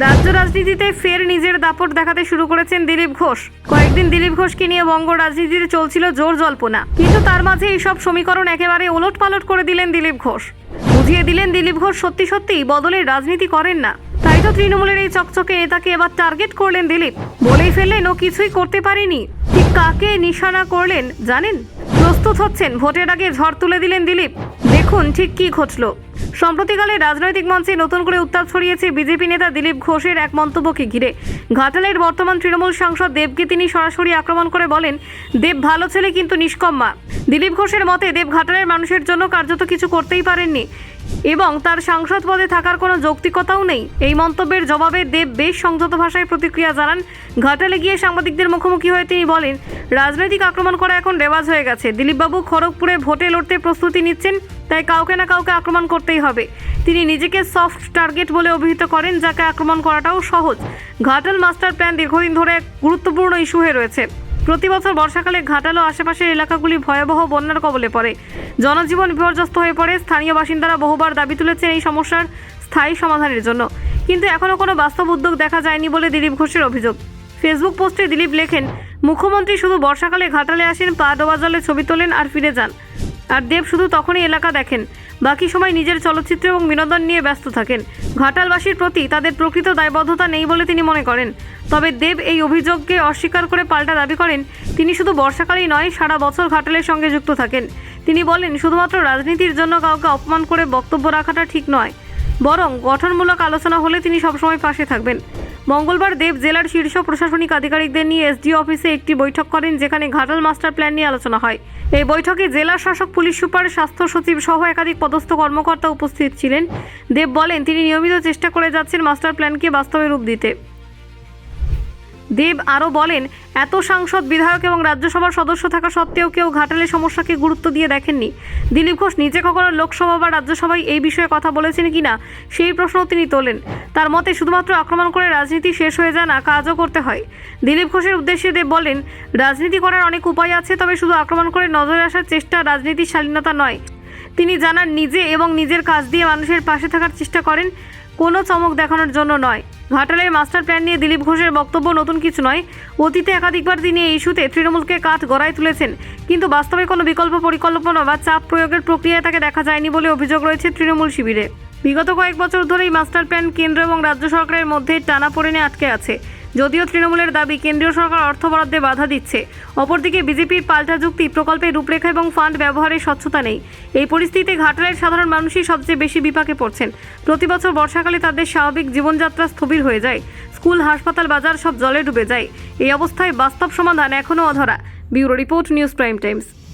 রাজ্য রাজনীতিতে ফের নিজের দাপট দেখাতে শুরু করেছেন দিলীপ ঘোষ। কয়েকদিন দিলীপ ঘোষকে নিয়ে বঙ্গ রাজনীতিতে চলছিল জোর জল্পনা। কিন্তু তার মাঝে এইসব সমীকরণ একেবারে ওলট পালট করে দিলেন দিলীপ ঘোষ। বুঝিয়ে দিলেন দিলীপ ঘোষ সত্যি সত্যিই বদলের রাজনীতি করেন না। তাই তো তৃণমূলের এই চকচকে নেতাকে এবার টার্গেট করলেন দিলীপ। বলেই ফেললেন, ও কিছুই করতে পারেনি। ঠিক কাকে নিশানা করলেন জানেন? প্রস্তুত হচ্ছেন, ভোটের আগে ঝড় তুলে দিলেন দিলীপ। দেখুন ঠিক কি ঘটল। সম্প্রতিকালে রাজনৈতিক মঞ্চে নতুন করে উত্তাপ ছড়িয়েছে বিজেপি নেতা দিলীপ ঘোষের এক মন্তব্যকে ঘিরে। ঘাটালের বর্তমান তৃণমূল সাংসদ দেবকে তিনি সরাসরি আক্রমণ করে বলেন, দেব ভালো ছেলে কিন্তু নিষ্কম্মা। দিলীপ ঘোষের মতে, দেব ঘাটালের মানুষের জন্য কার্যত কিছু করতেই পারেননি। এবং তার সাংসদ পদে থাকার কোনো যৌক্তিকতাও নেই। এই মন্তব্যের জবাবে দেব বেশ সংযত ভাষায় প্রতিক্রিয়া জানান। ঘাটালে গিয়ে সাংবাদিকদের মুখোমুখি হয়ে তিনি বলেন, রাজনৈতিক আক্রমণ করা এখন রেওয়াজ হয়ে গেছে। দিলীপবাবু খড়গপুরে ভোটে লড়তে প্রস্তুতি নিচ্ছেন, তাই কাউকে না কাউকে আক্রমণ করতেই হবে। তিনি নিজেকে সফট টার্গেট বলে অভিহিত করেন, যাকে আক্রমণ করাটাও সহজ। ঘাটাল মাস্টার প্ল্যান দীর্ঘদিন ধরে গুরুত্বপূর্ণ ইস্যু হয়ে রয়েছে। প্রতি বছর বর্ষাকালে ঘাটালো আশেপাশের এলাকাগুলি ভয়াবহ বন্যার কবলে পড়ে। জনজীবন বিপর্যস্ত হয়ে পড়ে, স্থানীয় বাসিন্দারা বহুবার দাবি তুলেছেন এই সমস্যার স্থায়ী সমাধানের জন্য। কিন্তু এখনও কোনো বাস্তব উদ্যোগ দেখা যায়নি বলে দিলীপ ঘোষের অভিযোগ। ফেসবুক পোস্টে দিলীপ লেখেন, মুখ্যমন্ত্রী শুধু বর্ষাকালে ঘাটালে আসেন, পা ডোবা জলে ছবি তোলেন আর ফিরে যান। আর দেব শুধু তখনই এলাকা দেখেন। বাকি সময় নিজের চলচ্চিত্র এবং বিনোদন নিয়ে ব্যস্ত থাকেন। ঘাটালবাসীর প্রতি তাদের প্রকৃত দায়বদ্ধতা নেই বলে তিনি মনে করেন। তবে দেব এই অভিযোগকে অস্বীকার করে পাল্টা দাবি করেন। তিনি শুধু বর্ষাকালেই নয়, সারা বছর ঘাটালের সঙ্গে যুক্ত থাকেন। তিনি বলেন, শুধুমাত্র রাজনীতির জন্য কাউকে অপমান করে বক্তব্য রাখাটা ঠিক নয়, বরং গঠনমূলক আলোচনা হলে তিনি সবসময় পাশে থাকবেন। মঙ্গলবার দেব জেলার শীর্ষ প্রশাসনিক আধিকারিকদের নিয়ে এসডিও অফিসে একটি বৈঠক করেন যেখানে ঘাটাল মাস্টার প্ল্যান নিয়ে আলোচনা হয়। এই বৈঠকে জেলা শাসক, পুলিশ সুপার, স্বাস্থ্য সচিব সহ একাধিক পদস্থ কর্মকর্তা উপস্থিত ছিলেন। দেব বলেন, তিনি নিয়মিত চেষ্টা করে যাচ্ছেন মাস্টার প্ল্যানকে বাস্তবে রূপ দিতে। দেব আরও বলেন, এত সাংসদ, বিধায়ক এবং রাজ্যসভার সদস্য থাকা সত্ত্বেও কেউ ঘাটালের সমস্যাকে গুরুত্ব দিয়ে দেখেননি। দিলীপ ঘোষ নিজে কখনো লোকসভা বা রাজ্যসভায় এই বিষয়ে কথা বলেছেন কি না, সেই প্রশ্নও তিনি তোলেন। তার মতে, শুধুমাত্র আক্রমণ করে রাজনীতি শেষ হয়ে যায় না কাজও করতে হয়। দিলীপ ঘোষের উদ্দেশ্যে দেব বলেন, রাজনীতি করার অনেক উপায় আছে, তবে শুধু আক্রমণ করে নজরে আসার চেষ্টা রাজনীতির শালীনতা নয়। তিনি জানান, নিজে এবং নিজের কাজ দিয়ে মানুষের পাশে থাকার চেষ্টা করেন, কোনো চমক দেখানোর জন্য নয়। ঘাটালের মাস্টার প্ল্যান নিয়ে দিলীপ ঘোষের বক্তব্য নতুন কিছু নয়। অতীতে একাধিকবার তিনি এই ইস্যুতে তৃণমূলকে কাঠ গড়ায় তুলেছেন। কিন্তু বাস্তবে কোনো বিকল্প পরিকল্পনা বা চাপ প্রয়োগের প্রক্রিয়ায় তাকে দেখা যায়নি বলে অভিযোগ রয়েছে তৃণমূল শিবিরে। বিগত কয়েক বছর ধরেই মাস্টার প্ল্যান কেন্দ্র এবং রাজ্য সরকারের মধ্যে টানা পড়েনে আটকে আছে। যদিও তৃণমূলের দাবি কেন্দ্রীয় সরকার অর্থ বরাদ্দে বাধা দিচ্ছে। অপরদিকে বিজেপির পাল্টা যুক্তি প্রকল্পের রূপরেখা এবং ফান্ড ব্যবহারের স্বচ্ছতা নেই। এই পরিস্থিতিতে ঘাটালের সাধারণ মানুষই সবচেয়ে বেশি বিপাকে পড়ছেন। প্রতি বছর বর্ষাকালে তাদের স্বাভাবিক জীবনযাত্রা স্থবির হয়ে যায়। স্কুল, হাসপাতাল, বাজার সব জলে ডুবে যায়। এই অবস্থায় বাস্তব সমাধান এখনও অধরা। Bureau report, News Prime Times.